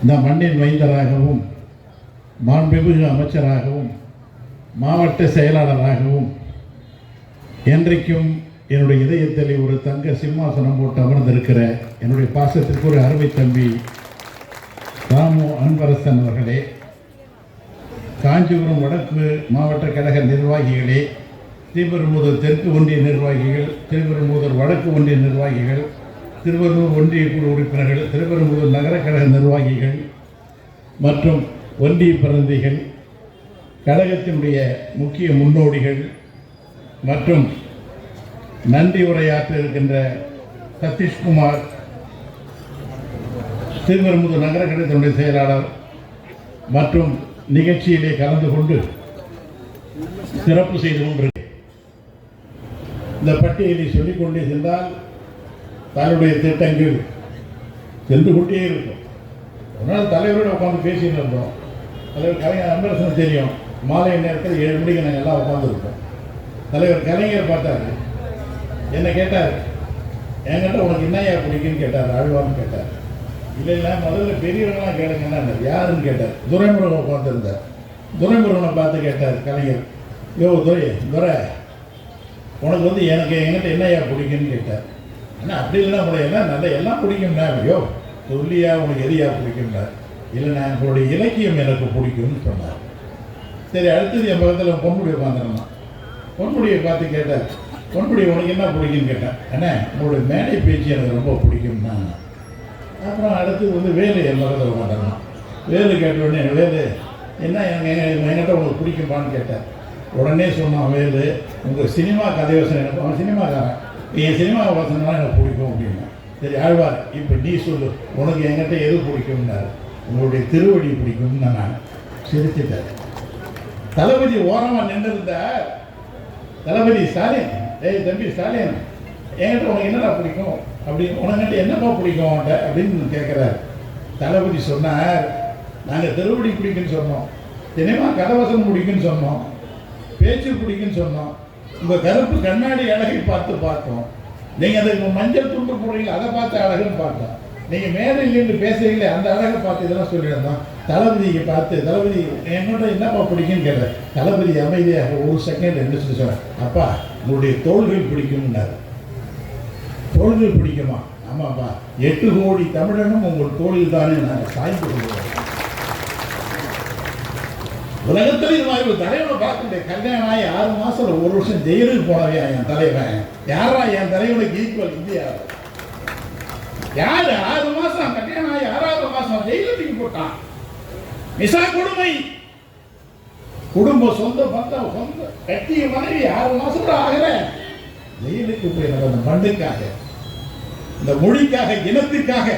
இந்த மண்ணின் மைந்தராகவும் மாண்புமிகு அமைச்சராகவும் மாவட்ட செயலாளராகவும் என்றைக்கும் என்னுடைய இதயத்தில் ஒரு தங்க சிம்மாசனம் போட்டு அமர்ந்திருக்கிற என்னுடைய பாசத்திற்கு ஒரு அருமை தம்பி ராமு அன்பரசன் அவர்களே காஞ்சிபுரம் வடக்கு மாவட்ட கழக நிர்வாகிகளே திருப்பெரும்புதூர் தெற்கு ஒன்றிய நிர்வாகிகள் திருப்பெரும்புதூர் வடக்கு ஒன்றிய நிர்வாகிகள் திருவள்ளூர் ஒன்றிய குழு உறுப்பினர்கள் திருவெரும்பூர் நகர கழக நிர்வாகிகள் மற்றும் ஒன்றிய பிரதிநிதிகள் கழகத்தினுடைய முக்கிய முன்னோடிகள் மற்றும் நன்றி உரையாற்ற இருக்கின்ற சதீஷ்குமார் திருவெரும்புதூர் நகர கழகத்தினுடைய செயலாளர் மற்றும் நிகழ்ச்சியிலே கலந்து கொண்டு சிறப்பு செய்து கொண்டிருக்கிறேன். இந்த பட்டியலை சொல்லிக்கொண்டே சென்றால் தன்னுடைய திட்டங்கள் சென்று கொண்டே இருக்கும். ஒரு நாள் தலைவரோடு உட்காந்து பேசிட்டு இருந்தோம். தலைவர் கலைஞர் அன்பரசன் தெரியும். மாலை நேரத்தில் ஏழு மணிக்கு நாங்கள் எல்லாம் உட்காந்துருக்கோம் தலைவர் கலைஞர் பார்த்தாரு. என்னை கேட்டார்? என்கிட்ட உனக்கு என்னையா பிடிக்குன்னு கேட்டார். ஆழ்வான்னு கேட்டார். இல்லை இல்லை முதல்ல பெரியவங்களாம் கேளுங்கன்னா யாருன்னு? கேட்டார். துரைமுருகன் உட்காந்துருந்தார் துரைமுருகனை பார்த்து கேட்டார் கலைஞர். யோ துரை துரை உனக்கு வந்து எனக்கு என்கிட்ட என்னையா பிடிக்குன்னு கேட்டார். அண்ணா அப்படி இல்லைன்னா உங்களை எல்லாம் நல்ல எல்லாம் பிடிக்கும்னா ஐயோ சொல்லியா உனக்கு எதையா பிடிக்கும்னா இல்லைண்ணா உங்களுடைய இலக்கியம் எனக்கு பிடிக்கும்னு சொன்னார். சரி அடுத்தது என் பக்கத்தில் பொன்முடியை உட்காந்துருந்தான் பொன்முடியை பார்த்து கேட்டார் பொன்முடி உனக்கு என்ன பிடிக்கும்னு கேட்டேன் அண்ணே உங்களுடைய மேடை பேச்சு எனக்கு ரொம்ப பிடிக்கும்னா. அப்புறம் அடுத்து வந்து வேலு என் பக்கத்தில் உட்காந்துருந்தான். வேலு கேட்ட உடனே வேலு என்ன எனக்கு என்கிட்ட உங்களுக்கு பிடிக்குமான்னு கேட்டேன் உடனே சொன்னான் வேலு உங்கள் சினிமா கதை யோசனை எனக்கு அவன் சினிமாக்காரன். என் சினிமா வசனம்லாம் எனக்கு பிடிக்கும் அப்படின்னா சரி ஆழ்வார் இப்போ நீ சொல்லு உனக்கு என்கிட்ட எது பிடிக்கும்னாரு? உங்களுடைய திருவடி பிடிக்கும்னு நான் சிரிச்சிட்டேன். தளபதி ஓரமாக நின்றிருந்தா தளபதி ஸ்டாலின் ஏய் தம்பி ஸ்டாலின் என்கிட்ட உனக்கு என்னடா பிடிக்கும்? அப்படி உனக்கிட்ட என்னப்பா பிடிக்கும்? அவன்கிட்ட அப்படின்னு கேட்குறாரு தளபதி சொன்னார் நாங்கள் திருவடி பிடிக்குன்னு சொன்னோம். சினிமா கதவசம் பிடிக்குன்னு சொன்னோம். பேச்சு பிடிக்குன்னு சொன்னோம். உங்கள் கருப்பு கண்ணாடி அழகை பார்த்து பார்த்தோம். நீங்கள் அதுக்கு மஞ்சள் துண்டு போடுறீங்க அதை பார்த்து அழகுன்னு பார்த்தோம். நீங்கள் மேலே நின்று பேசுறீங்களே அந்த அழகை பார்த்து இதெல்லாம் சொல்லியிருந்தோம். தளபதியை பார்த்து தளபதி என்னோட என்னப்பா பிடிக்குன்னு கேட்டேன் தளபதி அமைதியாக ஒரு செகண்ட் எந்திரிச்சு சொன்னேன் அப்பா உங்களுடைய தோள்கள் பிடிக்கும்னாரு. தோள்கள் பிடிக்குமா? ஆமாப்பா. எட்டு கோடி தமிழனும் உங்கள் தோழில் தானே நாங்கள் சாய்ந்து கொள்வோம் உலகத்துல இது மாதிரி ஒரு தலைவனை பார்த்துட்டேன் கல்யாணம் ஆகி ஆறு மாசம் ஒரு வருஷம் ஜெயிலுக்கு போனவையா என் தலைவன்? யாரா என் தலைவனுக்கு ஈக்குவல் இந்தியா? யாரு? ஆறு மாசம் கல்யாணம் ஆகி ஆறாவது மாசம் ஜெயிலுக்கு போட்டான். மிசா கொடுமை. குடும்ப சொந்த பந்தம் சொந்த கட்டிய மனைவி ஆறு மாசம் கூட ஆகல. ஜெயிலுக்கு போய் நடந்த மண்ணுக்காக இந்த மொழிக்காக இனத்துக்காக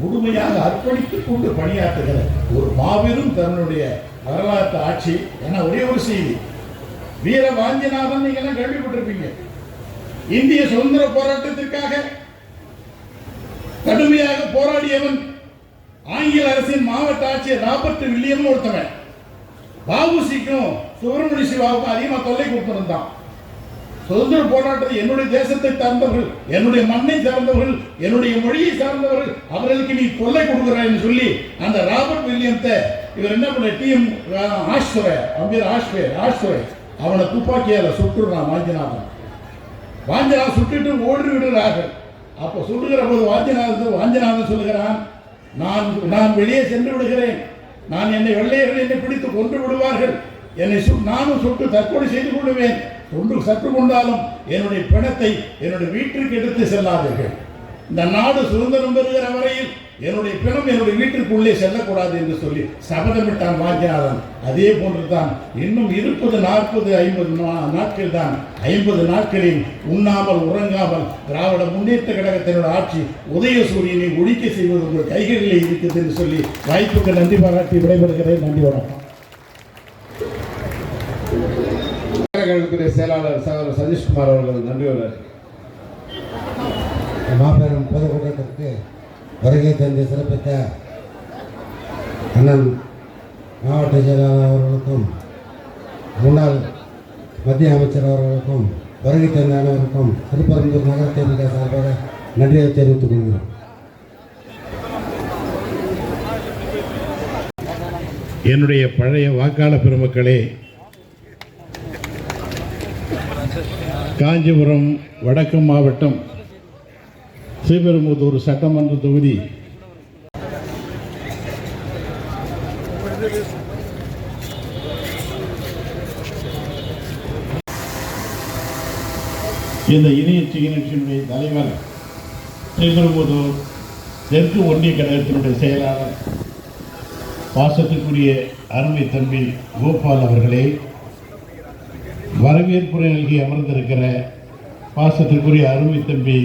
முழுமையாக அர்ப்பணித்துக் கொண்டு பணியாற்றுகிற ஒரு மாபெரும் தன்னுடைய வரலாற்று ஆட்சி ஏன்னா ஒரே ஒரு செய்தி. வீர வாஞ்சிநாதன் நீங்க எல்லாம் கேள்விப்பட்டிருப்பீங்க. இந்திய சுதந்திர போராட்டத்திற்காக கடுமையாக போராடியவன் ஆங்கில அரசின் மாவட்ட ஆட்சியர் ராபர்ட் வில்லியம் ஒருத்தவன். பாபுசிக்கும் சுப்பிரமணிய சிவாவுக்கும் அதிகமா தொல்லை கொடுத்திருந்தான். சுதந்திர போராட்டத்தில் என்னுடைய தேசத்தை சார்ந்தவர்கள் என்னுடைய மண்ணை சார்ந்தவர்கள் என்னுடைய மொழியை சார்ந்தவர்கள் அவர்களுக்கு நீ தொல்லை கொடுக்குறான்னு சொல்லி அந்த ராபர்ட் வில்லியத்தை இவர் என்ன பண்ண டிஎம் ஆஷ்வர அம்பீர் ஆஷ்வே ஆஷ்வர அவனை துப்பாக்கியால் சுட்டுறான் வாஞ்சிநாதன். வாஞ்சிநாதன் சுட்டுட்டு ஓடி விடுகிறார்கள் அப்போ சுடுகிற போது வாஞ்சிநாதன் வாஞ்சிநாதன் சொல்லுகிறான் நான் நான் வெளியே சென்று விடுகிறேன். நான் என்னை வெள்ளையர்கள் என்னை பிடித்து கொன்று விடுவார்கள். என்னை சு நானும் சுட்டு தற்கொலை செய்து கொள்ளுவேன். தொன்று சற்று கொண்டாலும் என்னுடைய பிணத்தை என்னுடைய வீட்டிற்கு எடுத்து செல்லாதீர்கள். இந்த நாடு சுதந்திரம் பெறுகிற வரையில் என்னுடைய பிணம் என்னுடைய வீட்டிற்குள்ளே செல்லக்கூடாது என்று சொல்லி சபதமிட்டான் வாக்கியாளன் அதே போன்று தான் இன்னும் இருப்பது நாற்பது ஐம்பது நாட்கள் தான் ஐம்பது நாட்களில் உண்ணாமல் உறங்காமல் திராவிட முன்னேற்ற கழகத்தினுடைய ஆட்சி உதயசூரியனை ஒழிக்க செய்வது உங்கள் கைகளிலே இருக்குது என்று சொல்லி வாய்ப்புக்கு நன்றி பாராட்டி விடைபெறுகிறேன். நன்றி வணக்கம். செயலாளர் சகோதரர் சதீஷ்குமார் அவர்கள் நன்றி மாபெரும் பொதுக்கூட்டத்திற்கு வருகை தந்து சிறப்பித்த அண்ணன் மாவட்ட செயலாளர் அவர்களுக்கும் முன்னாள் மத்திய அமைச்சர் அவர்களுக்கும் வருகை தந்த அனைவருக்கும் திருப்பரம்பூர் நகர தேர்தல் சார்பாக நன்றியை தெரிவித்துக் கொள்கிறோம். என்னுடைய பழைய வாக்காளர் பெருமக்களே காஞ்சிபுரம் வடக்கு மாவட்டம் ஸ்ரீபெரும்புதூர் சட்டமன்ற தொகுதி. இந்த இணைய நிகழ்ச்சியினுடைய தலைவர் ஸ்ரீபெரும்புதூர் தெற்கு ஒன்றிய கழகத்தினுடைய செயலாளர் பாசத்துக்குரிய அருமை தம்பி கோபால் அவர்களே வரவேற்புரை நல்கி அமர்ந்திருக்கிற பாசத்திற்குரிய அருமை தம்பி